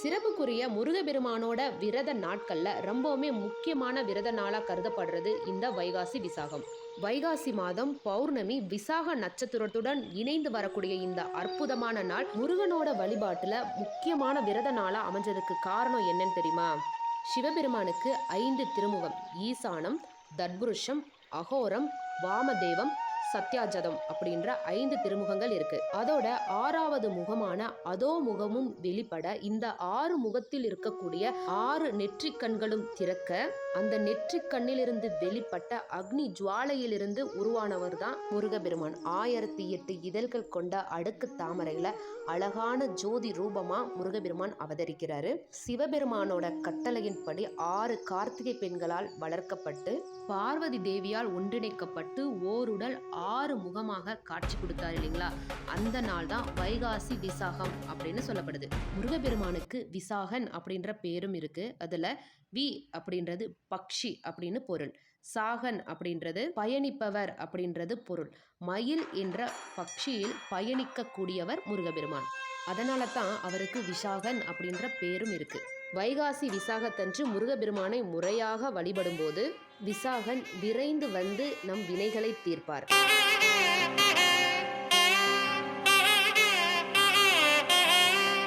சிறப்புக்குரிய முருகபெருமானோட விரத நாட்களில் ரொம்பவுமே முக்கியமான விரத நாளாக கருதப்படுறது இந்த வைகாசி விசாகம். வைகாசி மாதம் பௌர்ணமி விசாக நட்சத்திரத்துடன் இணைந்து வரக்கூடிய இந்த அற்புதமான நாள் முருகனோட வழிபாட்டில் முக்கியமான விரத நாளாக அமைஞ்சதுக்கு காரணம் என்னன்னு தெரியுமா? சிவபெருமானுக்கு ஐந்து திருமுகம் ஈசானம் தர்புருஷம் அகோரம் வாமதேவம் சத்யாஜதம் அப்படின்ற ஐந்து திருமுகங்கள் இருக்கு. அதோட ஆறாவது முகமான அதோ முகமும் வெளிப்பட இந்த ஆறு முகத்தில் இருக்கக்கூடிய ஆறு நெற்றிக் கண்களும் திறக்க அந்த நெற்றிக் கண்ணிலிருந்து வெளிப்பட்ட அக்னி ஜுவாலையிலிருந்து உருவானவர் தான் முருகபெருமான் ஆயிரத்தி எட்டு இதழ்கள் கொண்ட அடுக்கு தாமரையில அழகான ஜோதி ரூபமா முருகபெருமான் அவதரிக்கிறாரு. சிவபெருமானோட கட்டளையின்படி ஆறு கார்த்திகை பெண்களால் வளர்க்கப்பட்டு பார்வதி தேவியால் ஒன்றிணைக்கப்பட்டு ஓருடல் ஆறு முகமாக காட்சி கொடுத்தார் இல்லைங்களா? அந்த நாள் தான் வைகாசி விசாகம் அப்படின்னு சொல்லப்படுது. முருகப்பெருமானுக்கு விசாகன் அப்படின்ற பேரும் இருக்கு. அதுல வி அப்படின்றது பக்ஷி அப்படின்னு பொருள். சாகன் அப்படின்றது பயணிப்பவர் அப்படின்றது பொருள். மயில் என்ற பக்ஷியில் பயணிக்கக்கூடியவர் முருகப்பெருமான். அதனால தான் அவருக்கு விசாகன் அப்படின்ற பேரும் இருக்குது வைகாசி விசாகத்தன்று முருகபெருமானை முறையாக வழிபடும்போது விசாகன் விரைந்து வந்து நம் வினைகளை தீர்ப்பார்.